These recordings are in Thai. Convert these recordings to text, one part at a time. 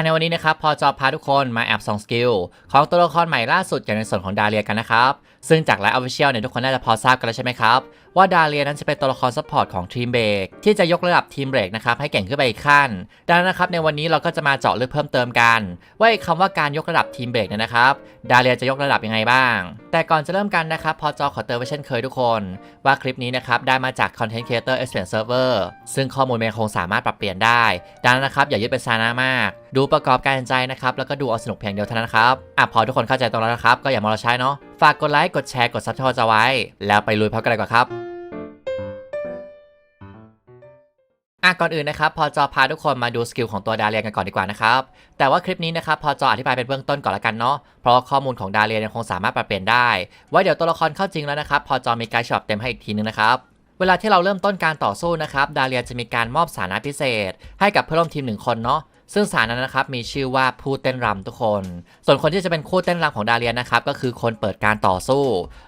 อันในวันนี้นะครับพอจอพาทุกคนมาแอบส่องสกิลของตัวละครใหม่ล่าสุดอย่างในส่วนของดาเลียกันนะครับ ซึ่งจากไลฟ์ออฟฟิเชียลเนี่ยทุกคนน่าจะพอทราบกันแล้วใช่ไหมครับว่าดาเลียนั้นจะเป็นตัวละครซัพพอร์ตของทีมเบรกที่จะยกระดับทีมเบรกนะครับให้เก่งขึ้นไปอีกขั้น ดังนั้นนะครับในวันนี้เราก็จะมาเจาะลึกเพิ่มเติมกัน ว่าคำว่าการยกระดับทีมเบรกเนี่ยนะครับดาเลียจะยกระดับยังไงบ้าง แต่ก่อนจะเริ่มกันนะครับพอจอขอเตือนไว้เช่นเคยทุกคน ว่าคลิปนี้นะครับได้มาจาก Content Creator Experience Server ซึ่งข้อมูลมันคงสามารถปรับเปลี่ยนได้ ดังนั้นนะครับอย่ายึดเป็นสาระมาก ดูประกอบการใจนะครับแล้วก็ดูเอาสนุกเพียงเดียวเท่านั้นครับอะพอทุกคนเข้าใจตรงแล้วนะครับก็อย่ามารอใช้เนาะฝากกดไลค์กดแชร์กดซับสไครต์เอาไว้ แล้วไปลุยพร้อมกันเลยกว่าครับ อะก่อนอื่นนะครับพอจอพาทุกคนมาดูสกิลของตัวดาเรียนกันก่อนดีกว่านะครับแต่ว่าคลิปนี้นะครับพอจออธิบายเป็นเบื้องต้นก่อนละกันเนาะเพราะข้อมูลของดาเรียนยังคงสามารถปรับเปลี่ยนได้ไว้เดี๋ยวตัวละครเข้าจริงแล้วนะครับพอจอมีไกด์ฉบับเต็มให้อีกทีนึงนะครับเวลาที่เราเริ่มต้นการต่อสู้นะครับดาเรียนจะมีการมอบสานะพิเศษ ให้กับเพื่อนร่วมทีมหนึ่งคนเนาะ ซึ่งสานะนั้นนะครับมีชื่อว่าผู้เต้นรำทุกคน ส่วนคนที่จะเป็นคู่เต้นรำของดาเลียนะครับก็คือคนเปิดการต่อสู้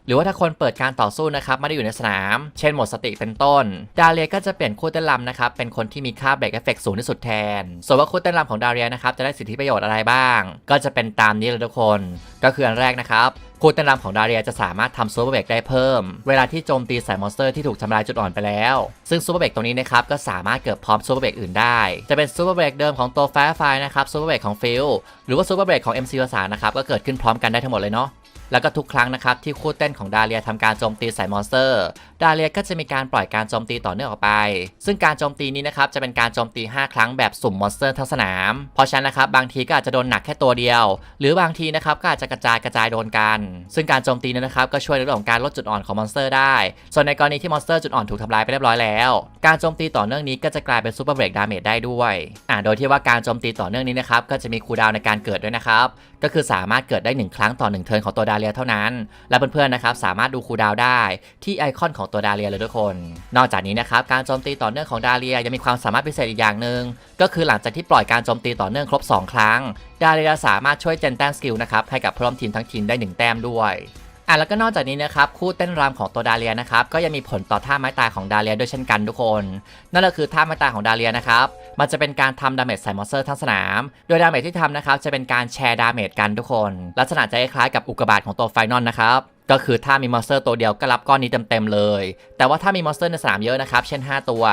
หรือว่าถ้าคนเปิดการต่อสู้นะครับไม่ได้อยู่ในสนาม เช่นหมดสติเป็นต้น ดาเลียก็จะเปลี่ยนคู่เต้นรำนะครับเป็นคนที่มีค่าเบรกเอฟเฟกสูงที่สุดแทน ส่วนว่าคู่เต้นรำของดาเลียนะครับจะได้สิทธิประโยชน์อะไรบ้าง ก็จะเป็นตามนี้เลยทุกคน ก็คืออันแรกนะครับ คู่เต้นรำของดาเรียจะสามารถทำซูเปอร์เบรกได้เพิ่ม เวลาที่โจมตีใส่มอนสเตอร์ที่ถูกทำลายจุดอ่อนไปแล้ว ซึ่งซูเปอร์เบรกตรงนี้นะครับก็สามารถเกิดพร้อมซูเปอร์เบรกอื่นได้ จะเป็นซูเปอร์เบรกเดิมของตัวแฟร์ไฟนะครับซูเปอร์เบรกของฟิลหรือว่าซูเปอร์เบรกของ MC ภาษานะครับก็เกิดขึ้นพร้อมกันได้ทั้งหมดเลยเนาะ แล้วก็ทุกครั้งนะครับที่คู่เต้นของดาเลียทำการโจมตีใส่มอนสเตอร์ ดาเลียก็จะมีการปล่อยการโจมตีต่อเนื่องออกไป ซึ่งการโจมตีนี้นะครับจะเป็นการโจมตี 5 ครั้งแบบสุ่มมอนสเตอร์ทั้งสนาม เพราะฉะนั้นนะครับบางทีก็อาจจะโดนหนักแค่ตัวเดียว หรือบางทีนะครับก็อาจจะกระจายกระจายโดนกัน ซึ่งการโจมตีนี้นะครับก็ช่วยในเรื่องของการลดจุดอ่อนของมอนสเตอร์ได้ ส่วนในกรณีที่มอนสเตอร์จุดอ่อนถูกทำลายไปเรียบร้อยแล้ว การโจมตีต่อเนื่องนี้ก็จะกลายเป็นซูเปอร์เบรกดาเมจได้ด้วยอ่าโดยที่ว่าการโจมตีต่อเนื่องนี้นะครับก็จะมีคูลดาวในการเกิดด้วยนะครับ ก็คือสามารถเกิดได้ 1 ครั้งต่อ 1 เทิร์นของตัวดาเลียเท่านั้น และเพื่อนๆนะครับสามารถดูคูดาวได้ที่ไอคอนของตัวดาเลียเลยทุกคน นอกจากนี้นะครับการโจมตีต่อเนื่องของดาเลียยังมีความสามารถพิเศษอีกอย่างหนึ่งก็คือหลังจากที่ปล่อยการโจมตีต่อเนื่องครบ 2 ครั้ง ดาเลียสามารถช่วยเจนแต้มสกิลนะครับให้กับเพื่อมทีมทั้งทีมได้ 1 แต้มด้วย อะแล้วก็นอกจากนี้นะครับคู่เต้นรำของตัวดาเลียนะครับก็ยังมีผลต่อท่าไม้ตายของดาเลียด้วยเช่นกันทุกคน นั่นก็คือท่าไม้ตายของดาเลียนะครับมันจะเป็นการทำดาเมจใส่มอนสเตอร์ทั้งสนาม โดยดาเมจที่ทำนะครับจะเป็นการแชร์ดาเมจกันทุกคน ลักษณะจะคล้ายๆกับอุกกาบาตของตัวไฟนอลนะครับก็คือถ้ามีมอนสเตอร์ตัวเดียวก็รับก้อนนี้เต็มๆเลย แต่ว่าถ้ามีมอนสเตอร์ในสนามเยอะนะครับ เช่น 5 ตัว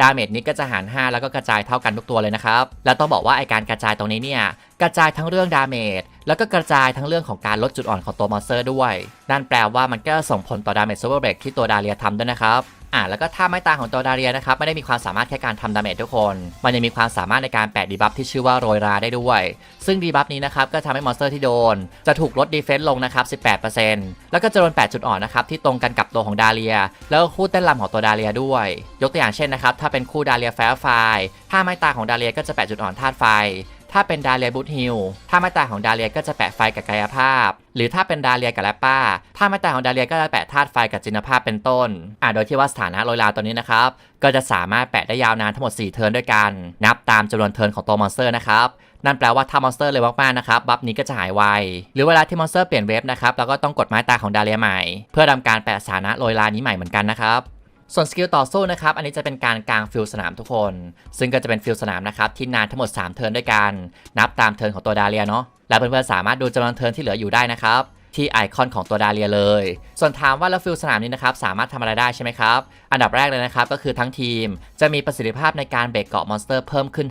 ดาเมจนี้ก็จะหาร 5 แล้วก็กระจายเท่ากันทุกตัวเลยนะครับ แล้วต้องบอกว่าไอการกระจายตรงนี้เนี่ย กระจายทั้งเรื่องดาเมจ แล้วก็กระจายทั้งเรื่องของการลดจุดอ่อนของตัวมอนสเตอร์ด้วย นั่นแปลว่ามันก็ส่งผลต่อดาเมจซูเปอร์เบรกที่ตัวดาเลียทำด้วยนะครับอ่าแล้วก็ท่าไม้ตายของตัวดาเรียนะครับไม่ได้มีความสามารถแค่การทำดาเมจทุกคน มันยังมีความสามารถในการแปะดีบัฟที่ชื่อว่าโรยราได้ด้วย ซึ่งดีบัฟนี้นะครับก็ทำให้มอนสเตอร์ที่โดน จะถูกลดดีเฟนซ์ลงนะครับ 18%แล้วก็จะโดน 8 จุดอ่อนนะครับที่ตรงกันกับตัวของดาเลีย แล้วก็คู่เต้นรำของตัวดาเลียด้วย ยกตัวอย่างเช่นนะครับถ้าเป็นคู่ดาเลียแฟร์ไฟท่าไม้ตายของดาเลียก็จะแปะจุดอ่อนธาตุไฟ ถ้าเป็นดาเลียบูทฮิลถ้าไม้ตายของดาเลียก็จะแปะไฟกับกายภาพ หรือถ้าเป็นดาเลียกับแรปป้าถ้าไม้ตายของดาเลียก็จะแปะธาตุไฟกับจินภาพเป็นต้น อ่าโดยที่ว่าสถานะโรยลาตัวนี้นะครับ ก็จะสามารถแปะได้ยาวนานทั้งหมด 4 เทิร์นด้วยกัน นับตามจำนวนเทิร์นของตัวมอนสเตอร์นะครับนั่นแปลว่าถ้ามอนสเตอร์เลยมากๆนะครับบัฟนี้ก็จะหายไว หรือเวลาที่มอนสเตอร์เปลี่ยนเวฟนะครับเราก็ต้องกดไม้ตาของดาเลียใหม่ เพื่อทำการแปะสถานะโรยลานี้ใหม่เหมือนกันนะครับ ส่วนสกิลต่อสู้นะครับ อันนี้จะเป็นการกลางฟิลสนามทุกคน ซึ่งก็จะเป็นฟิลสนามนะครับที่นานทั้งหมด 3 เทิร์นด้วยกัน นับตามเทิร์นของตัวดาเลียเนาะ และเพื่อนๆสามารถดูจำนวนเทิร์นที่เหลืออยู่ได้นะครับ ที่ไอคอนของตัวดาเลียเลย ส่วนถามว่าแล้วฟิลสนามนี้นะครับสามารถทำอะไรได้ใช่ไหมครับ อันดับแรกเลยนะครับก็คือทั้งทีมจะมีประสิทธิภาพในการเบรกเกาะมอนสเตอร์เพิ่มขึ้น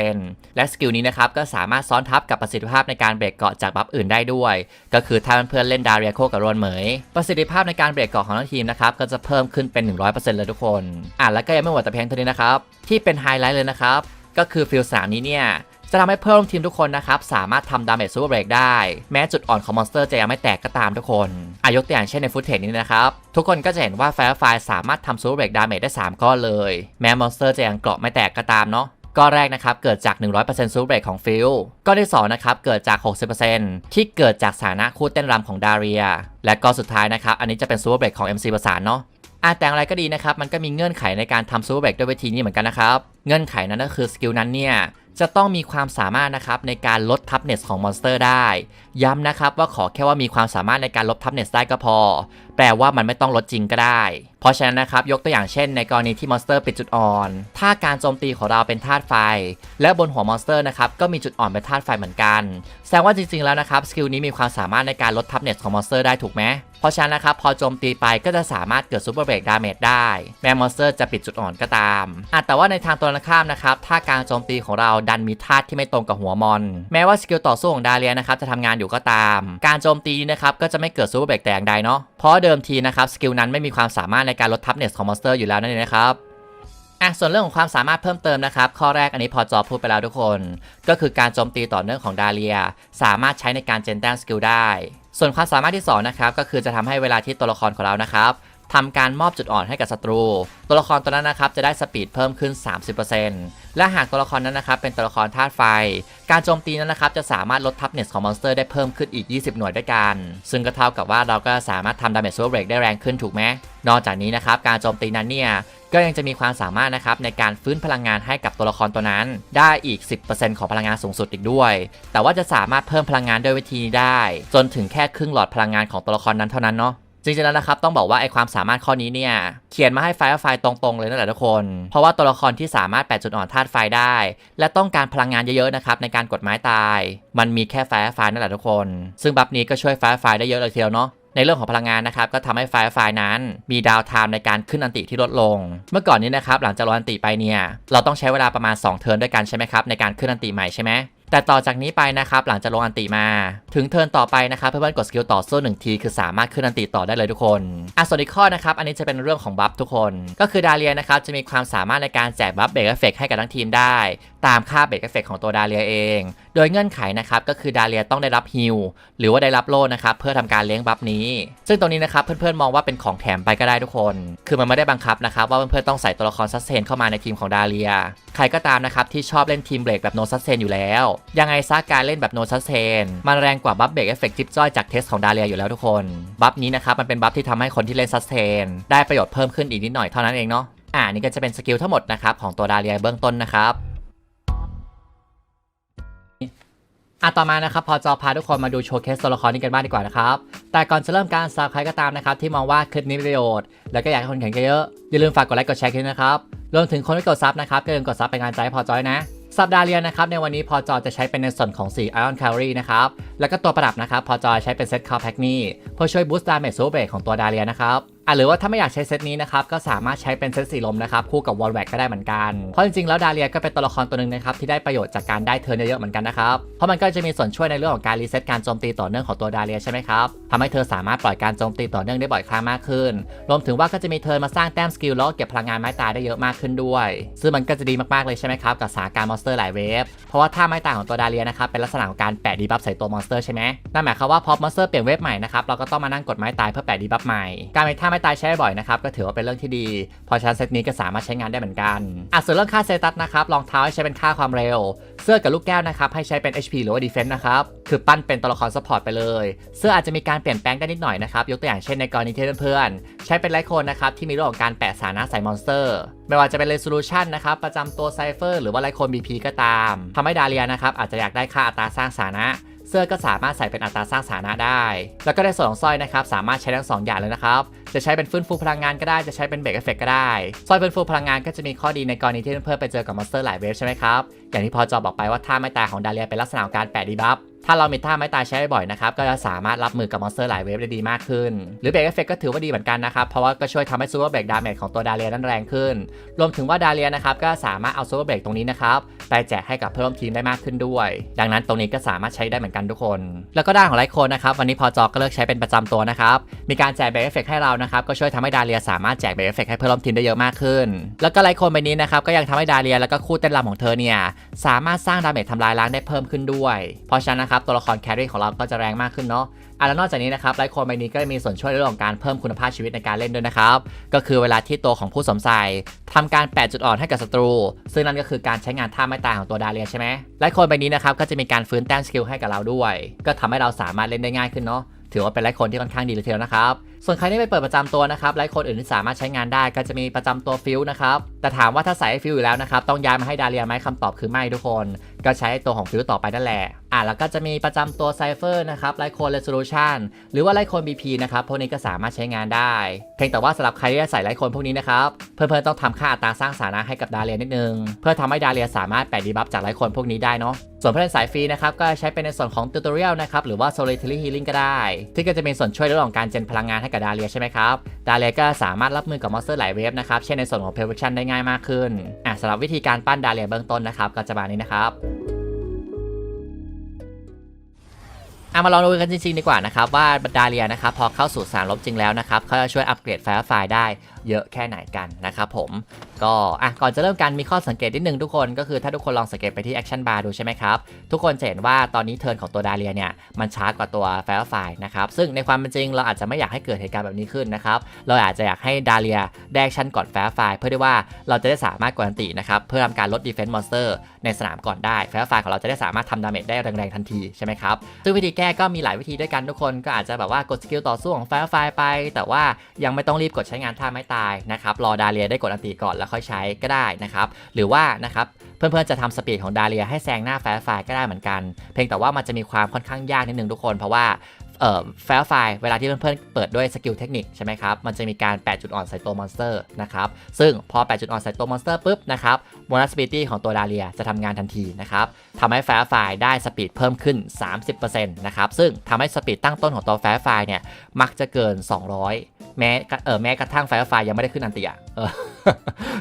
50%และสกิลนี้นะครับก็สามารถซ้อนทับกับประสิทธิภาพในการเบรกเกาะจากบัฟอื่นได้ด้วย ก็คือถ้าเพื่อนเล่นดาเรียโคกับรวนเหมย ประสิทธิภาพในการเบรกเกาะของทั้งทีมนะครับก็จะเพิ่มขึ้นเป็น 100%เลยทุกคนอะแล้วก็ยังไม่หมดแต่เพียงเท่านี้นะครับที่เป็นไฮไลท์เลยนะครับก็คือฟิลสนามนี้เนี่ย จะทำให้เพื่อนร่วมทีมทุกคนนะครับสามารถทำดาเมจซูเปอร์เบรกได้ แม้จุดอ่อนของมอนสเตอร์จะยังไม่แตกก็ตามทุกคนอายกตัวอย่างเช่นในฟุตเทจนี้นะครับทุกคนก็จะเห็นว่าแฟร์ไฟสามารถทำซูเปอร์เบรกดาเมจได้ 3 ก้อนเลย แม้มอนสเตอร์จะยังเกราะไม่แตกก็ตามเนาะก้อนแรกนะครับเกิดจาก 100%ซูเปอร์เบรกของฟิลก้อนที่2นะครับเกิดจาก 60%ที่เกิดจากสานะคู่เต้นรำของดาเรีย และก้อนสุดท้ายนะครับอันนี้จะเป็นซูเปอร์เบรกของ MC ประสานเนาะ อะแต่อย่างไรก็ดีนะครับ มันก็มีเงื่อนไขในการทำซูเปอร์เบรกด้วยวิธีนี้เหมือนกันนะครับ เงื่อนไขนั้นก็คือสกิลนั้นเนี่ยจะต้องมีความสามารถนะครับในการลดทับเนสของมอนสเตอร์ได้ ย้ำนะครับว่าขอแค่ว่ามีความสามารถในการลดทับเนสได้ก็พอ แปลว่ามันไม่ต้องลดจริงก็ได้ เพราะฉะนั้นนะครับยกตัวอย่างเช่นในกรณีที่มอนสเตอร์ปิดจุดอ่อน ถ้าการโจมตีของเราเป็นธาตุไฟ และบนหัวมอนสเตอร์นะครับก็มีจุดอ่อนเป็นธาตุไฟเหมือนกัน แสดงว่าจริงๆแล้วนะครับสกิลนี้มีความสามารถในการลดทับเนสของมอนสเตอร์ได้ถูกไหม เพราะฉะนั้นนะครับพอโจมตีไปก็จะสามารถเกิดซูเปอร์เบรกดาเมจได้ แม้มอนสเตอร์จะปิดจุดอ่อนก็ตามอะแต่ว่าในทางตรงกันข้ามนะครับถ้าการโจมตีของเราดันมีธาตุที่ไม่ตรงกับหัวมอน แม้ว่าสกิลต่อสู้ของดาเลียนะครับจะทำงานอยู่ก็ตาม การโจมตีนะครับก็จะไม่เกิดซูเปอร์เบรกแต่อย่างใดเนาะเพราะเดิมทีนะครับสกิลนั้นไม่มีความสามารถในการลดทับเนสของมอนสเตอร์อยู่แล้วนั่นเองนะครับอะส่วนเรื่องของความสามารถเพิ่มเติมนะครับ ข้อแรกอันนี้พอจอพูดไปแล้วทุกคน ก็คือการโจมตีต่อเนื่องของดาเลีย สามารถใช้ในการเจนแต้มสกิลได้ ส่วนความสามารถที่สองนะครับก็คือจะทำให้เวลาที่ตัวละครของเรานะครับ ทำการมอบจุดอ่อนให้กับศัตรู ตัวละครตัวนั้นนะครับจะได้สปีดเพิ่มขึ้น 30%และหากตัวละครนั้นนะครับเป็นตัวละครธาตุไฟ การโจมตีนั้นนะครับจะสามารถลดทับเนสของมอนสเตอร์ได้เพิ่มขึ้นอีก 20 หน่วยด้วยกัน ซึ่งก็เท่ากับว่าเราก็สามารถทำดาเมจซูเปอร์เบรกได้แรงขึ้นถูกไหมนอกจากนี้นะครับการโจมตีนั้นเนี่ยก็ยังจะมีความสามารถนะครับในการฟื้นพลังงานให้กับตัวละครตัวนั้น ได้อีก 10%ของพลังงานสูงสุดอีกด้วย แต่ว่าจะสามารถเพิ่มพลังงานด้วยวิธีนี้ได้ จนถึงแค่ครึ่งหลอดพลังงานของตัวละครนั้นเท่านั้นเนาะ จริงๆแล้วนะครับต้องบอกว่าไอความสามารถข้อนี้เนี่ยเขียนมาให้ไฟล์ไฟล์ตรงๆเลยนั่นแหละทุกคน เพราะว่าตัวละครที่สามารถแปดจุดอ่อนธาตุไฟได้ และต้องการพลังงานเยอะๆนะครับในการกดไม้ตาย มันมีแค่ไฟล์ไฟล์นั่นแหละทุกคน ซึ่งบัฟนี้ก็ช่วยไฟล์ไฟล์ได้เยอะเลยทีเดียวเนาะในเรื่องของพลังงานนะครับก็ทำให้ไฟล์ไฟล์นั้น มีดาวไทม์ในการขึ้นอันติที่ลดลง เมื่อก่อนนี้นะครับหลังจากรออันติไปเนี่ยเราต้องใช้เวลาประมาณ 2 เทิร์นด้วยกันใช่ไหมครับในการขึ้นอันติใหม่ใช่ไหม แต่ต่อจากนี้ไปนะครับหลังจากลงอันติมา ถึงเทิร์นต่อไปนะครับเพื่อนๆกดสกิลต่อสู้หนึ่งทีคือสามารถขึ้นอันติต่อได้เลยทุกคนอะส่วนอีกข้อนะครับอันนี้จะเป็นเรื่องของบัฟทุกคน ก็คือดาเลียนะครับจะมีความสามารถในการแจกบัฟเบรกเอฟเฟกให้กับทั้งทีมได้ ตามค่าเบรกเอฟเฟกของตัวดาเลียเอง โดยเงื่อนไขนะครับก็คือดาเลียต้องได้รับฮิลหรือว่าได้รับโล่นะครับเพื่อทำการเลี้ยงบัฟนี้ ซึ่งตรงนี้นะครับเพื่อนๆมองว่าเป็นของแถมไปก็ได้ทุกคน คือมันไม่ได้บังคับนะครับว่าเพื่อนๆต้องใส่ตัวละครซัสเซนเข้ามาในทีมของดาเลีย ใครก็ตามนะครับที่ชอบเล่นทีมเบรกแบบโนซัสเซนอยู่แล้วยังไงซะการเล่นแบบโนซัสเซนมันแรงกว่าบัฟเบรกเอฟเฟกต์จิ๊บจ้อยจากเทสของดาเลียอยู่แล้วทุกคน บัฟนี้นะครับมันเป็นบัฟที่ทำให้คนที่เล่นซัสเซนได้ประโยชน์เพิ่มขึ้นอีกนิดหน่อยเท่านั้นเองเนาะอ่านี่ก็จะเป็นสกิลทั้งหมดนะครับของตัวดาเลียเบื้องต้นนะครับอะต่อมานะครับพอจะพาทุกคนมาดูโชว์เคสตัวละครนี้กันบ้างดีกว่านะครับ แต่ก่อนจะเริ่มการซับใครก็ตามนะครับ ที่มองว่าคลิปนี้มีประโยชน์ แล้วก็อยากให้คนแข่งเยอะอย่าลืมฝากกดไลค์กดแชร์คลิปนะครับรวมถึงคนที่กดซับนะครับก็อย่าลืมกดซับเป็นกำลังใจให้พอจอยนะ สัปดาห์เรียนนะครับในวันนี้พอจอจะใช้เป็นในส่วนของสี Iron Calorie นะครับ แล้วก็ตัวประดับนะครับพอจอใช้เป็นเซตคาร์แพ็กนี่เพื่อช่วยบูสต์ดาเมจโซเบรกของตัวดาเรียนะครับ อะหรือว่าถ้าไม่อยากใช้เซตนี้นะครับก็สามารถใช้เป็นเซตสีลมนะครับคู่กับวอลแวกก็ได้เหมือนกัน เพราะจริงๆแล้วดาเลียก็เป็นตัวละครตัวหนึ่งนะครับที่ได้ประโยชน์จากการได้เทิร์นเยอะๆเหมือนกันนะครับเพราะมันก็จะมีส่วนช่วยในเรื่องของการรีเซ็ตการโจมตีต่อเนื่องของตัวดาเลียใช่ไหมครับทำให้เธอสามารถปล่อยการโจมตีต่อเนื่องได้บ่อยครั้งมากขึ้น รวมถึงว่าก็จะมีเทิร์นมาสร้างแต้มสกิลแล้วก็เก็บพลังงานไม้ตายได้เยอะมากขึ้นด้วย ซึ่งมันก็จะดีมากๆเลยใช่ไหมครับกับสถานการณ์มอนสเตอร์หลายเวฟเพราะว่าท่าไม้ตายของตัวดาเลียนะครับเป็นลักษณะของการแปะดีบัฟใส่ตัวมอนสเตอร์ใช่ไหมนั่นหมายความว่าพอมอนสเตอร์เปลี่ยนเวฟใหม่นะครับเราก็ต้องมานั่งกดไม้ตายเพื่อแปะดีบัฟใหม่การเป็นท่าไม้ตายใช้บ่อยนะครับก็ถือว่าเป็นเรื่องที่ดี พอชั้นเซตนี้ก็สามารถใช้งานได้เหมือนกันอะส่วนเรื่องค่าเซตัสนะครับรองเท้าให้ใช้เป็นค่าความเร็ว เสื้อกับลูกแก้วนะครับให้ใช้เป็น HP หรือว่า Defense นะครับคือปั้นเป็นตัวละครซัพพอร์ตไปเลย เสื้ออาจจะมีการเปลี่ยนแปลงได้นิดหน่อยนะครับยกตัวอย่างเช่นในกรณีที่เพื่อนๆใช้เป็นไลโคนนะครับที่มีเรื่องของการแปะสาระใส่มอนสเตอร์ไม่ว่าจะเป็น resolution นะครับประจำตัวไซเฟอร์หรือว่าไลโคน BP ก็ตามทำให้ดาเลียนะครับอาจจะอยากได้ค่าอัตราสร้างสาระ เสื้อก็สามารถใส่เป็นอัตราสร้างสานะได้ แล้วก็ในส่วนของสร้อยนะครับสามารถใช้ทั้งสองอย่างเลยนะครับ จะใช้เป็นฟื้นฟูพลังงานก็ได้ จะใช้เป็นเบรกเอฟเฟกก็ได้ สร้อยฟื้นฟูพลังงานก็จะมีข้อดีในกรณีที่เพื่อนๆไปเจอกับมอนสเตอร์หลายเวฟใช่ไหมครับ อย่างที่พอจอบอกไปว่าท่าไม่ตายของดาเลียเป็นลักษณะการแปะดีบัฟ ถ้าเรามีท่าไม้ตายใช้บ่อยนะครับ ก็จะสามารถรับมือกับมอนสเตอร์หลายเวฟได้ดีมากขึ้น หรือเบรกเอฟเฟกก็ถือว่าดีเหมือนกันนะครับ เพราะว่าก็ช่วยทำให้ซูเปอร์เบรกดาเมจของตัวดาเลียนั้นแรงขึ้น รวมถึงว่าดาเลียนะครับก็สามารถเอาซูเปอร์เบรกตรงนี้นะครับไปแจกให้กับเพื่อนร่วมทีมได้มากขึ้นด้วย ดังนั้นตรงนี้ก็สามารถใช้ได้เหมือนกันทุกคน แล้วก็ด้านของไลท์โคนนะครับวันนี้พอจอก็เลิกใช้เป็นประจำตัวนะครับมีการแจกเบรกเอฟเฟกให้เรานะครับก็ช่วยทำให้ดาเลียสามารถแจกเบรกเอฟเฟกให้เพื่อนร่วมทีมได้เยอะมากขึ้น แล้วก็ไลท์โคนใบนี้นะครับก็ยังทำให้ดาเลียแล้วก็คู่เต้นรำของเธอเนี่ยสามารถสร้างดาเมจทำลายล้างได้เพิ่มขึ้นด้วย เพราะฉะนั้นนะครับตัวละครแครี่ของเราก็จะแรงมากขึ้นเนาะอะแล้วนอกจากนี้นะครับไลท์โคนใบนี้ก็มีส่วนช่วยในเรื่องของการเพิ่มคุณภาพชีวิตในการเล่นด้วยนะครับ ก็คือเวลาที่ตัวของผู้สวมใส่ทำการแปดจุดอ่อนให้กับศัตรู ซึ่งนั่นก็คือการใช้งานท่าไม้ตายของตัวดาเลียใช่ไหมไลท์โคนใบนี้นะครับก็จะมีการฟื้นแต้มสกิลให้กับเราด้วย ก็ทำให้เราสามารถเล่นได้ง่ายขึ้นเนาะถือว่าเป็นไลท์โคนที่ค่อนข้างดีเลยทีเดียวนะครับ ส่วนใครที่ไปเปิดประจำตัวนะครับไลฟ์โคนอื่นที่สามารถใช้งานได้ก็จะมีประจำตัวฟิลนะครับแต่ถามว่าถ้าใส่ฟิลอยู่แล้วนะครับต้องย้ายมาให้ดาเลียไหมคำตอบคือไม่ทุกคน ก็ใช้ตัวของฟิลต่อไปนั่นแหละอะแล้วก็จะมีประจำตัวไซเฟอร์นะครับไลฟ์โคนเร s โ l u ชันหรือว่าไลฟ์โคน BP นะครับพวกนี้ก็สามารถใช้งานได้ เพียงแต่ว่าสำหรับใครที่จะใส่ไลฟ์โคนพวกนี้นะครับเพื่อนๆต้องทำค่าอัตราสร้างสานะให้กับดาเลียนิดนึง เพื่อทำให้ดาเลียสามารถแปะดีบัฟจากไลฟ์โคนพวกนี้ได้เนาะส่วนผู้เล่นสายฟรีนะครับก็ใช้เป็นในส่วนของ Tutorial นะครับหรือว่า Solitary Healing ก็ได้ ที่ก็จะมีส่วนช่วยเรื่องของการเจนพลังงานให้กับดาเลียใช่ไหมครับ ดาเลียก็สามารถรับมือกับมอนสเตอร์หลายเวฟนะครับ เช่นในส่วนของเพลเวชชั่นได้ง่ายมากขึ้นอะสำหรับวิธีการปั้นดาเลียเบื้องต้นนะครับ ก็จะมานี้นะครับ อามาลองดูกันจริงๆดีกว่านะครับว่าดาเลียนะครับพอเข้าสู่สารลบจริงแล้วนะครับเขาจะช่วยอัปเกรดไฟล์ไฟล์ได้เยอะแค่ไหนกันนะครับผมก็อะก่อนจะเริ่มกันมีข้อสังเกตนิดนึงทุกคนก็คือถ้าทุกคนลองสังเกตไปที่แอคชั่นบาร์ดูใช่ไหมครับทุกคนจะเห็นว่าตอนนี้เทิร์นของตัวดาเลียเนี่ยมันช้ากว่าตัวไฟล์ไฟล์นะครับซึ่งในความเป็นจริงเราอาจจะไม่อยากให้เกิดเหตุการณ์แบบนี้ขึ้นนะครับเราอาจจะอยากให้ดาเลียได้แอคชั่นก่อนไฟล์ไฟล์เพื่อที่ว่าเราจะได้สามารถกดอันตินะครับเพื่อทำการลดดีเฟนซ์มอนสเตอร์ในสนามก่อนได้ไฟล์ไฟล์ของเราจะได้สามารถทำดาเมจได้แรงๆทันทีใช่ไหมครับซึ่งวิธีแก้ก็มีหลายวิธีด้วยกันทุกคนก็อาจจะแบบว่ากดสกิลต่อสู้ของไฟล์ไฟล์ไป แต่ว่ายังไม่ต้องรีบกดใช้งานท่าไม่ตายนะครับรอดาเลียได้กดอันตีก่อนแล้วค่อยใช้ก็ได้นะครับหรือว่านะครับเพื่อนๆจะทำสปีดของดาเลียให้แซงหน้าแฟล์ไฟล์ก็ได้เหมือนกัน เพียงแต่ว่ามันจะมีความค่อนข้างยากนิดนึงทุกคน เพราะว่า แฟล์ไฟล์เวลาที่เพื่อนๆเปิดด้วยสกิลเทคนิคใช่ไหมครับ มันจะมีการ8จุดอ่อนใส่ตัวมอนสเตอร์นะครับ ซึ่งพอ8จุดอ่อนใส่ตัวมอนสเตอร์ปุ๊บนะครับโบนัสสปีดของตัวดาเลียจะทำงานทันทีนะครับทำให้แฟล์ไฟล์ได้สปีดเพิ่มขึ้น 30%นะครับ ซึ่งทำให้สปีดตั้งต้นของตัวแฟล์ไฟล์เนี่ยมักจะเกิน 200 แม้เออแม้กระทั่งไฟร์ไฟล์ยังไม่ได้ขึ้นอันติอะเออ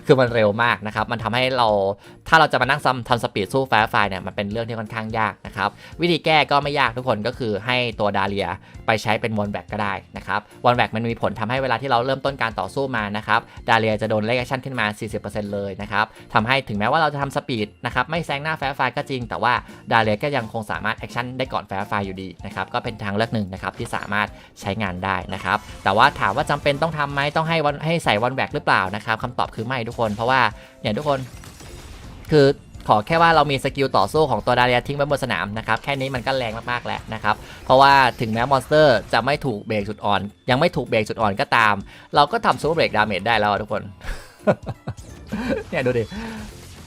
คือมันเร็วมากนะครับ มันทำให้เราถ้าเราจะมานั่งซ้ำทำสปีดสู้แฟร์ไฟล์เนี่ยมันเป็นเรื่องที่ค่อนข้างยากนะครับ วิธีแก้ก็ไม่ยากทุกคนก็คือให้ตัวดาเลียไปใช้เป็นวอนแบกก็ได้นะครับวอนแบกมันมีผลทำให้เวลาที่เราเริ่มต้นการต่อสู้มานะครับดาเลียจะโดนเลขแอคชั่นขึ้นมา 40%เลยนะครับทำให้ถึงแม้ว่าเราจะทำสปีดนะครับไม่แซงหน้าแฟร์ไฟล์ก็จริง แต่ว่าดาเลียก็ยังคงสามารถแอคชั่นได้ก่อนแฟร์ไฟล์อยู่ดีนะครับก็เป็นทางเลือกหนึ่งนะครับที่สามารถใช้งานได้นะครับแต่ว่าถามว่าจำเป็นต้องทำไหมต้องให้วันให้ใส่วอนแบกหรือเปล่านะครับคำตอบคือไม่ทุกคนเพราะว่าเนี่ยทุกคนคือขอแค่ว่าเรามีสกิลต่อสู้ของตัวดาเรียทิ้งไว้บนสนามนะครับแค่นี้มันก็แรงมากๆแล้วนะครับเพราะว่าถึงแม้มอนสเตอร์จะไม่ถูกเบรกจุดอ่อน ยังไม่ถูกเบรกจุดอ่อนก็ตาม เราก็ทำซูเปอร์เบรกดาเมจได้แล้วทุกคนเนี่ยดูดิ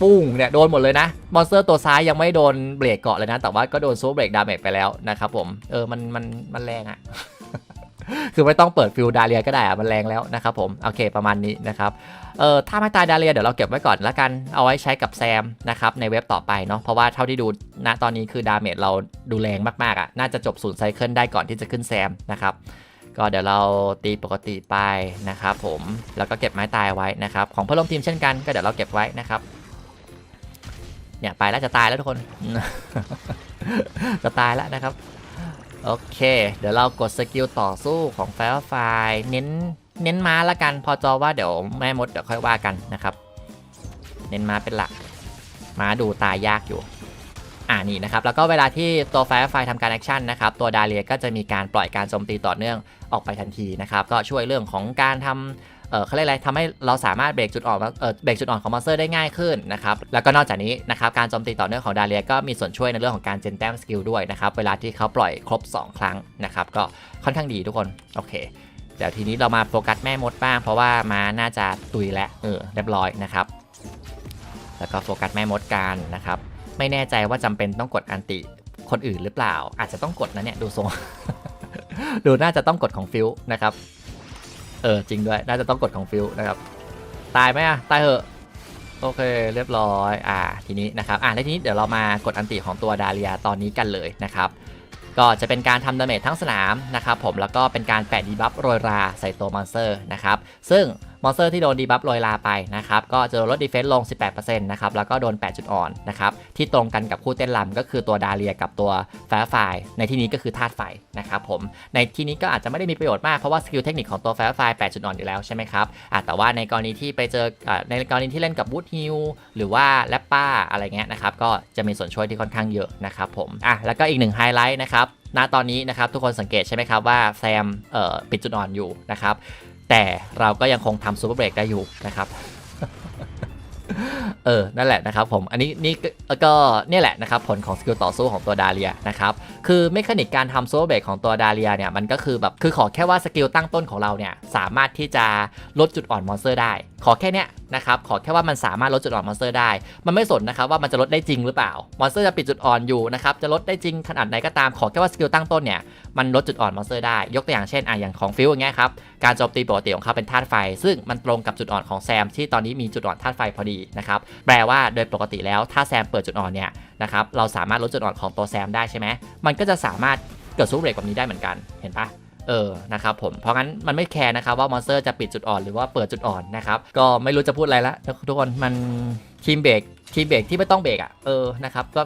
ปุ้งเนี่ยโดนหมดเลยนะมอนสเตอร์ตัวซ้ายยังไม่โดนเบรกเกาะเลยนะ แต่ว่าก็โดนซูเปอร์เบรกดาเมจไปแล้วนะครับผมเออมันมันมันแรงอะ คือไม่ต้องเปิดฟิลดาเรียก็ได้อะมันแรงแล้วนะครับผม โอเคประมาณนี้นะครับ เอ่อถ้าไม่ตายดาเรียเดี๋ยวเราเก็บไว้ก่อนล้วกัน เอาไว้ใช้กับแซมนะครับในเว็บต่อไปเนาะ เพราะว่าเท่าที่ดูณตอนนี้คือดาเมจเราดูแรงมากๆอะ่ะ น่าจะจบศูนย์ไซเคิลได้ก่อนที่จะขึ้นแซมนะครับก็เดี๋ยวเราตีปกติไปนะครับผมแล้วก็เก็บไม้ตายไว้นะครับ ของเพื่อนร่วมทีมเช่นกันก็เดี๋ยวเราเก็บไว้นะครับเนี่ยไปแล้วจะตายแล้วทุกคน จะตายแล้วนะครับ โอเค เดี๋ยวเรากดสกิลต่อสู้ของแฟร์ไฟเน้นเน้นม้าละกัน พอจอว่าเดี๋ยวแม่มดเดี๋ยวค่อยว่ากันนะครับ เน้นม้าเป็นหลัก ม้าดูตายยากอยู่ อ่านี่นะครับ แล้วก็เวลาที่ตัวไฟร์ไฟทำการแอคชั่นนะครับ ตัวดาเลียก็จะมีการปล่อยการโจมตีต่อเนื่องออกไปทันทีนะครับ ก็ช่วยเรื่องของการทำ เขาเรียกอะไรทำให้เราสามารถเบรกจุดอ่อนเบรกจุดอ่อนของมอนสเตอร์ได้ง่ายขึ้นนะครับแล้วก็นอกจากนี้นะครับการโจมตีต่อเนื่องของดาเลียก็มีส่วนช่วยในเรื่องของการเจนแต้มสกิลด้วยนะครับเวลาที่เขาปล่อยครบ 2 ครั้งนะครับก็ค่อนข้างดีทุกคนโอเคเดี๋ยวทีนี้เรามาโฟกัสแม่มดบ้าง เพราะว่ามาน่าจะตุยแล้วเออเรียบร้อยนะครับแล้วก็โฟกัสแม่มดกันนะครับไม่แน่ใจว่าจำเป็นต้องกดอันติคนอื่นหรือเปล่า อาจจะต้องกดนะเนี่ยดูทรงดูน่าจะต้องกดของฟิวนะครับ เออจริงด้วย น่าจะต้องกดของฟิลนะครับ ตายไหมอะ ตายเหอะ โอเค เรียบร้อย อ่า ทีนี้นะครับอ่าแล้วทีนี้เดี๋ยวเรามากดอันติของตัวดาเลียตอนนี้กันเลยนะครับ ก็จะเป็นการทำดาเมจทั้งสนามนะครับผมแล้วก็เป็นการแปะดีบัฟโรยราใส่ตัวมอนสเตอร์นะครับ ซึ่ง มอนสเตอร์ที่โดนดีบัฟโรยลาไปนะครับก็จะลดดีเฟนซ์ลง 18%นะครับแล้วก็โดน 8 จุดอ่อนนะครับที่ตรงกันกับคู่เต้นลำก็คือตัวดาเลียกับตัวแฟร์ไฟในที่นี้ก็คือธาตุไฟนะครับผมในที่นี้ก็อาจจะไม่ได้มีประโยชน์มากเพราะว่าสกิลเทคนิคของตัวแฟร์ไฟ8จุดอ่อนอยู่แล้วใช่ไหมครับแต่ว่าในกรณีที่ไปเจอในกรณีที่เล่นกับวูดฮิลหรือว่าแลปป้าอะไรเงี้ยนะครับก็จะมีส่วนช่วยที่ค่อนข้างเยอะนะครับผมอะแล้วก็อีกหนึ่งไฮไลท์นะครับณตอนนี้นะครับทุกคนสังเกตใช่ไหมครับว่าแซมปิดจุดอ่อนอยู่นะครับ แต่เราก็ยังคงทำซูเปอร์เบรกได้อยู่นะครับ เออ นั่นแหละนะครับผม อันนี้นี่ก็เนี่ยแหละนะครับผลของสกิลต่อสู้ของตัวดาเลียนะครับ คือเมคานิกการทำซูเปอร์เบรกของตัวดาเลียเนี่ยมันก็คือแบบคือขอแค่ว่าสกิลตั้งต้นของเราเนี่ยสามารถที่จะลดจุดอ่อนมอนสเตอร์ได้ ขอแค่เนี้ย นะครับขอแค่ว่ามันสามารถลดจุดอ่อนมอนสเตอร์ได้ มันไม่สนนะครับว่ามันจะลดได้จริงหรือเปล่ามอนสเตอร์จะปิดจุดอ่อนอยู่นะครับจะลดได้จริงขนาดไหนก็ตามขอแค่ว่าสกิลตั้งต้นเนี่ยมันลดจุดอ่อนมอนสเตอร์ได้ยกตัวอย่างเช่นอะอย่างของฟิลอย่างเงี้ยครับการโจมตีปกติของเขาเป็นธาตุไฟ ซึ่งมันตรงกับจุดอ่อนของแซมที่ตอนนี้มีจุดอ่อนธาตุไฟพอดีนะครับแปลว่าโดยปกติแล้วถ้าแซมเปิดจุดอ่อนเนี่ยนะครับเราสามารถลดจุดอ่อนของตัวแซมได้ใช่ไหมมันก็จะสามารถเกิดซูเบรกแบบนี้ได้เหมือนกันเห็นปะ เออนะครับผมเพราะงั้นมันไม่แคร์นะครับว่ามอนสเตอร์จะปิดจุดอ่อนหรือว่าเปิดจุดอ่อนนะครับก็ไม่รู้จะพูดอะไรละทุกคนมันทีมเบรกทีมเบรกที่ไม่ต้องเบรกอะเออนะครับก็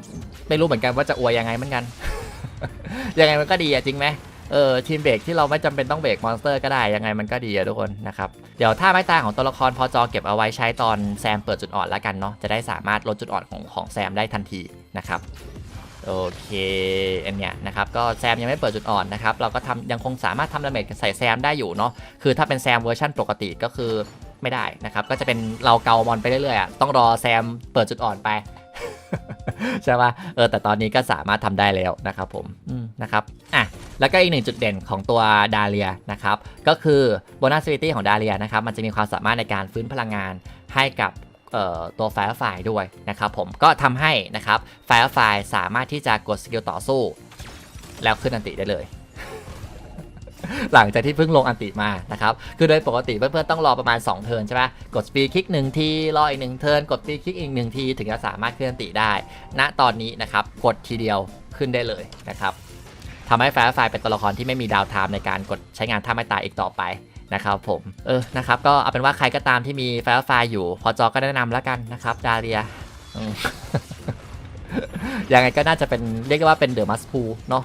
ไม่รู้เหมือนกันว่าจะอวยยังไงเหมือนกันยังไงมันก็ดีอะจริงไหมเออทีมเบรกที่เราไม่จำเป็นต้องเบรกมอนสเตอร์ก็ได้ยังไงมันก็ดีอะทุกคนนะครับเดี๋ยวถ้าไม้ตายของตัวละครพอจอเก็บเอาไว้ใช้ตอนแซมเปิดจุดอ่อนแล้วกันเนาะจะได้สามารถลดจุดอ่อนของของแซมได้ทันทีนะครับ โอเคอันเนี้ยนะครับก็แซมยังไม่เปิดจุดอ่อนนะครับเราก็ทำยังคงสามารถทำดาเมจใส่แซมได้อยู่เนาะคือถ้าเป็นแซมเวอร์ชันปกติก็คือไม่ได้นะครับก็จะเป็นเราเกามอนไปเรื่อยๆอะต้องรอแซมเปิดจุดอ่อนไปใช่ปะเออแต่ตอนนี้ก็สามารถทำได้แล้วนะครับผมอืมนะครับอะแล้วก็อีกหนึ่งจุดเด่นของตัวดาเลียนะครับก็คือโบนัสซิตี้ของดาเลียนะครับมันจะมีความสามารถในการฟื้นพลังงานให้กับ ตัวไฟร์ไฟด้วยนะครับผมก็ทำให้นะครับไฟร์ไฟสามารถที่จะกดสกิลต่อสู้ แล้วขึ้นอันติได้เลย หลังจากที่เพิ่งลงอันติมานะครับ คือโดยปกติเพื่อนๆต้องรอประมาณ 2 เทิร์นใช่ไหมกดสปีคลิกหนึ่งทีรออีกหนึ่งเทิร์นกดสปีคลิกอีกหนึ่งทีถึงจะสามารถขึ้นอันติได้ ณตอนนี้นะครับกดทีเดียวขึ้นได้เลยนะครับทำให้แฟร์ไฟเป็นตัวละครที่ไม่มีดาวไทม์ในการกดใช้งานท่าไม่ตายอีกต่อไป นะครับผม เออ นะครับ ก็เอาเป็นว่าใครก็ตามที่มีไฟล์ไฟล์อยู่ พอจอก็แนะนำแล้วกันนะครับ ดาเรียอืมยังไงก็น่าจะเป็นเรียกว่าเป็นเดอะมัสพูเนาะ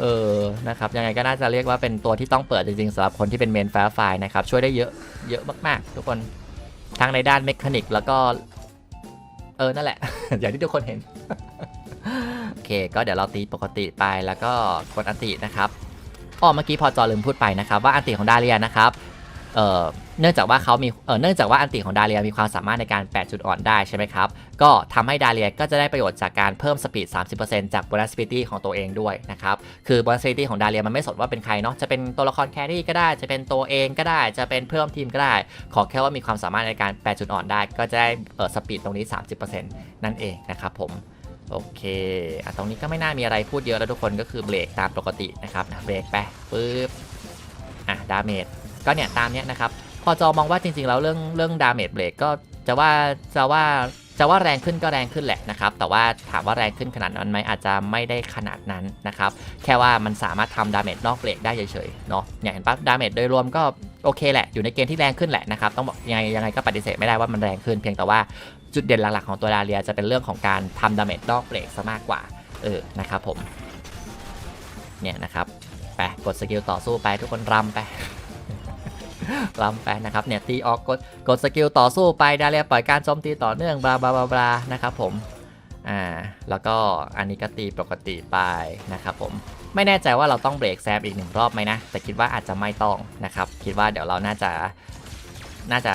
เออ นะครับ ยังไงก็น่าจะเรียกว่าเป็นตัวที่ต้องเปิดจริงๆสำหรับคนที่เป็นเมนไฟล์ไฟล์นะครับ ช่วยได้เยอะ เยอะมากๆ ทุกคน ทั้งในด้านเมคานิกแล้วก็ เออ นั่นแหละ อย่างที่ทุกคนเห็น โอเค ก็เดี๋ยวเราตีปกติไปแล้วก็กดอันตินะครับ อ๋อเมื่อกี้พอจอลืมพูดไปนะครับว่าอันติของดาเลียนะครับเอ่อเนื่องจากว่าเขามีเอ่อเนื่องจากว่าอันติของดาเลียมีความสามารถในการแปดจุดอ่อนได้ใช่ไหมครับ ก็ทำให้ดาเลียก็จะได้ประโยชน์จากการเพิ่มสปีด 30%จาก bonus ability ของตัวเองด้วยนะครับ คือ bonus ability ของดาเลียมันไม่สนว่าเป็นใครเนาะ จะเป็นตัวละครแครี่ก็ได้ จะเป็นตัวเองก็ได้ จะเป็นเพื่อนทีมก็ได้ ขอแค่ว่ามีความสามารถในการแปดจุดอ่อนได้ ก็จะได้สปีดตรงนี้ 30%นั่นเองนะครับผม โอเคอะตรงนี้ก็ไม่น่ามีอะไรพูดเยอะแล้วทุกคนก็คือเบรกตามปกตินะครับนะเบรกไปปึ๊บอะดาเมจก็เนี่ยตามเนี้ยนะครับ พอจอมองว่าจริงๆแล้วเรื่องเรื่องดาเมจเบรกก็จะว่าจะว่าจะว่าแรงขึ้นก็แรงขึ้นแหละนะครับ แต่ว่าถามว่าแรงขึ้นขนาดนั้นไหมอาจจะไม่ได้ขนาดนั้นนะครับ แค่ว่ามันสามารถทำดาเมจนอกเบรกได้เฉยๆเนาะเนี่ยเห็นปะดาเมจโดยรวมก็โอเคแหละ อยู่ในเกณฑ์ที่แรงขึ้นแหละนะครับ ต้องบอกยังไงยังไงก็ปฏิเสธไม่ได้ว่ามันแรงขึ้น เพียงแต่ว่า จุดเด่นหลักๆของตัวดาเลียจะเป็นเรื่องของการทำดาเมจนอกเบรกซะมากกว่า เออ นะครับผม เนี่ยนะครับ ไป กดสกิลต่อสู้ไปทุกคนรำไปรำไปนะครับ เนี่ยตีออกกดกดสกิลต่อสู้ไปดาเรียปล่อยการโจมตีต่อเนื่องบลาบลาบลาบลานะครับผม อ่า แล้วก็อันนี้ก็ตีปกติไปนะครับผมไม่แน่ใจว่าเราต้องเบรกแซมอีกหนึ่งรอบไหมนะ แต่คิดว่าอาจจะไม่ต้องนะครับ คิดว่าเดี๋ยวเราน่าจะน่าจะ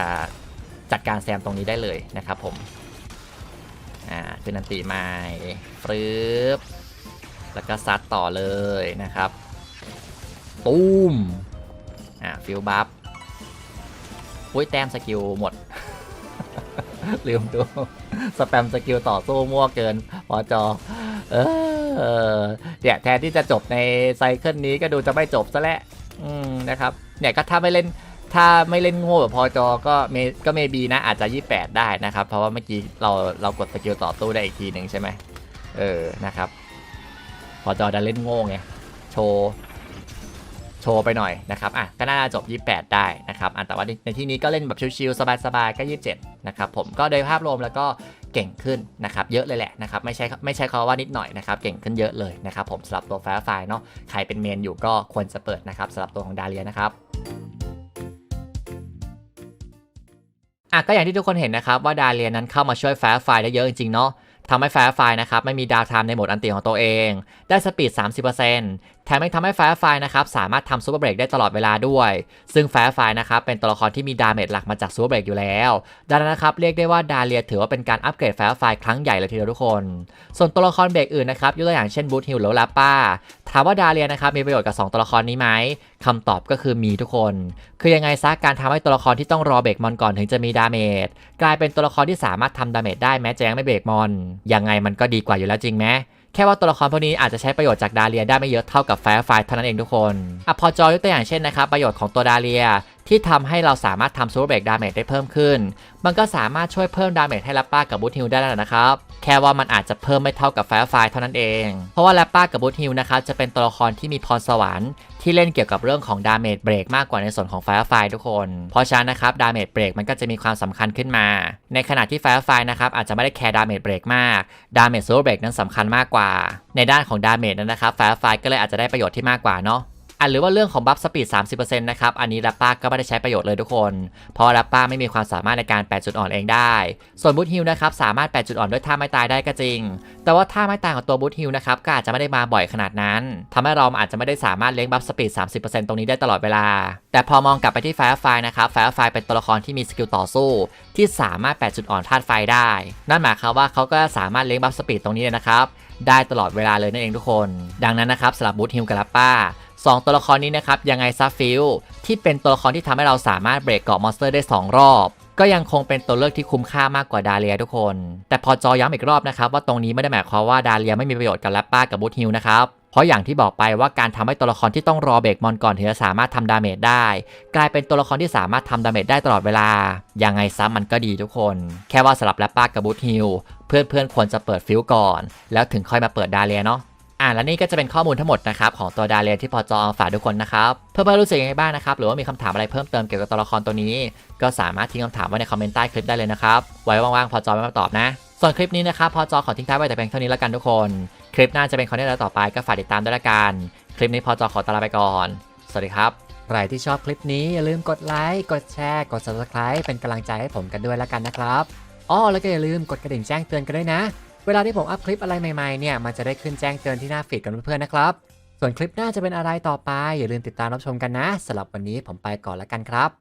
จัดการแซมตรงนี้ได้เลยนะครับผมอ่าขึ้นอันติม่ฟรึบแล้วก็ซัดต่อเลยนะครับตูมอ่าฟิลบัฟอุ้ยแต้มสกิลหมด ลืมดูสแปมสกิลต่อสู้มั่วเกินพอจอเออเนี่ยแทนที่จะจบในไซเคิลนี้ก็ดูจะไม่จบซะแล้วนะครับ เนี่ยก็ถ้าไม่เล่น ถ้าไม่เล่นโง่แบบพอจอก็เมก็เมบีนะอาจจะ 28 ได้นะครับ เพราะว่าเมื่อกี้เราเรากดสกิลต่อสู้ได้อีกทีหนึ่งใช่ไหมเออนะครับ พอจอดันเล่นโง่ไงโชว์โชว์ไปหน่อยนะครับอะก็น่าจะจบ 28 ได้นะครับอะแต่ว่าในที่นี้ก็เล่นแบบชิลๆสบายๆก็ 27 นะครับผมก็โดยภาพรวมแล้วก็เก่งขึ้นนะครับเยอะเลยแหละนะครับไม่ใช่ไม่ใช่คำว่านิดหน่อยนะครับเก่งขึ้นเยอะเลยนะครับผมสำหรับตัวแฟร์ไฟเนาะใครเป็นเมนอยู่ก็ควรจะเปิดนะครับสำหรับตัวของดาเลียนะครับ อะก็อย่างที่ทุกคนเห็นนะครับว่าดาเลียนั้นเข้ามาช่วยแฟร์ไฟได้เยอะจริงๆเนาะทำให้แฟร์ไฟนะครับไม่มีดาวไทม์ในโหมดอันติของตัวเอง ได้สปีด 30%แแถมยังทำให้ Firefly นะครับสามารถทำซูเปอร์เบรกได้ตลอดเวลาด้วย ซึ่ง Firefly นะครับเป็นตัวละครที่มีดาเมจหลักมาจากซูเปอร์เบรกอยู่แล้ว ดังนั้นนะครับเรียกได้ว่าดาเลียถือว่าเป็นการอัปเกรด Firefly ครั้งใหญ่เลยทีเดียวทุกคน ส่วนตัวละครเบรกอื่นนะครับยกตัวอย่างเช่นบูทฮิลหรือลาป้าถามว่าดาเลียนะครับมีประโยชน์กับ 2 ตัวละครนี้ไหมคำตอบก็คือมีทุกคน คือยังไงซะการทำให้ตัวละครที่ต้องรอเบรกมอนก่อนถึงจะมีดาเมจกลายเป็นตัวละครที่สามารถทำดาเมจได้แม้จะยังไม่เบรกมอนยังไงมันก็ดีกว่าอยู่แล้วจริงไหม แค่ว่าตัวละครพวกนี้อาจจะใช้ประโยชน์จากดาเลียได้ไม่เยอะเท่ากับแฟร์ไฟเท่านั้นเองทุกคนอะพอจอยกตัวอย่างเช่นนะครับประโยชน์ของตัวดาเลีย ที่ทำให้เราสามารถทำซูเปอร์เบรกดาเมจได้เพิ่มขึ้น มันก็สามารถช่วยเพิ่มดาเมจให้แรปป้ากับบูทฮิลได้แล้วนะครับ แค่ว่ามันอาจจะเพิ่มไม่เท่ากับแฟร์ไฟเท่านั้นเอง เพราะว่าแรปป้ากับบูทฮิลนะครับจะเป็นตัวละครที่มีพรสวรรค์ที่เล่นเกี่ยวกับเรื่องของดาเมจเบรกมากกว่าในส่วนของแฟร์ไฟทุกคน เพราะฉะนั้นนะครับดาเมจเบรกมันก็จะมีความสำคัญขึ้นมา ในขณะที่แฟร์ไฟนะครับอาจจะไม่ได้แคร์ดาเมจเบรกมาก ดาเมจซูเปอร์เบรกนั้นสำคัญมากกว่า ในด้านของดาเมจนั้นนะครับแฟร์ไฟก็เลยอาจจะได้ประโยชน์ที่มากกว่าเนาะ อะหรือว่าเรื่องของบัฟสปีด 30%นะครับอันนี้ลัปป้าก็ไม่ได้ใช้ประโยชน์เลยทุกคน เพราะลัปป้าไม่มีความสามารถในการแปดจุดอ่อนเองได้ ส่วนบูทฮิลนะครับสามารถแปดจุดอ่อนด้วยท่าไม้ตายได้ก็จริง แต่ว่าท่าไม้ตายของตัวบูทฮิลนะครับก็อาจจะไม่ได้มาบ่อยขนาดนั้นทำให้เราอาจจะไม่ได้สามารถเลี้ยงบัฟสปีด 30%ตรงนี้ได้ตลอดเวลาแต่พอมองกลับไปที่ไฟไฟนะครับไฟไฟเป็นตัวละครที่มีสกิลต่อสู้ ที่สามารถแปดจุดอ่อนธาตุไฟได้ นั่นหมายความว่าเขาก็สามารถเลี้ยงบัฟสปีดตรงนี้นะครับ ได้ตลอดเวลาเลยนั่นเองทุกคน ดังนั้นนะครับสำหรับบูทฮิลกับลัปป้าสองตัวละครนี้นะครับยังไงซัฟฟิลที่เป็นตัวละครที่ทำให้เราสามารถเบรกเกาะมอนสเตอร์ได้ 2 รอบ ก็ยังคงเป็นตัวเลือกที่คุ้มค่ามากกว่าดาเลียทุกคน แต่พอจอย้ำอีกรอบนะครับว่าตรงนี้ไม่ได้หมายความว่าดาเลียไม่มีประโยชน์กับลัปป้ากับบูทฮิลนะครับ เพราะอย่างที่บอกไปว่าการทำให้ตัวละครที่ต้องรอเบรกมอนก่อนถึงจะสามารถทำดาเมจได้ กลายเป็นตัวละครที่สามารถทำดาเมจได้ตลอดเวลา ยังไงซะมันก็ดีทุกคน แค่ว่าสลับแรปป้ากับบูทฮิลเพื่อนๆควรจะเปิดฟิลก่อน แล้วถึงค่อยมาเปิดดาเลียเนาะอ่าและนี่ก็จะเป็นข้อมูลทั้งหมดนะครับของตัวดาเลียที่พอจอเอาฝากทุกคนนะครับเพื่อนๆรู้สึกยังไงบ้างนะครับหรือว่ามีคำถามอะไรเพิ่มเติมเกี่ยวกับตัวละครตัวนี้ ก็สามารถทิ้งคำถามไว้ในคอมเมนต์ใต้คลิปได้เลยนะครับไว้ว่างๆพอจอมาตอบนะ ส่วนคลิปนี้นะครับพอจอขอทิ้งท้ายไว้แต่เพียงเท่านี้แล้วกันทุกคน คลิปหน้าจะเป็นคอนเทนต์อะไรต่อไปก็ฝากติดตามด้วยละกัน คลิปนี้พอจอขอตลาไปก่อน สวัสดีครับใครที่ชอบคลิปนี้อย่าลืมกดไลค์ กดแชร์ กด subscribe เป็นกำลังใจให้ผมกันด้วยล้วกันนะครับอ้อแล้วก็อย่าลืมกดกระดิ่งแจ้งเตือนกันด้วยนะ เวลาที่ผมอัพคลิปอะไรใหม่ๆเนี่ยมันจะได้ขึ้นแจ้งเตือนที่หน้าฟีดกันเพื่อนๆนะครับ ส่วนคลิปหน้าจะเป็นอะไรต่อไป อย่าลืมติดตามรับชมกันนะสำหรับวันนี้ผมไปก่อนล้วกันครับ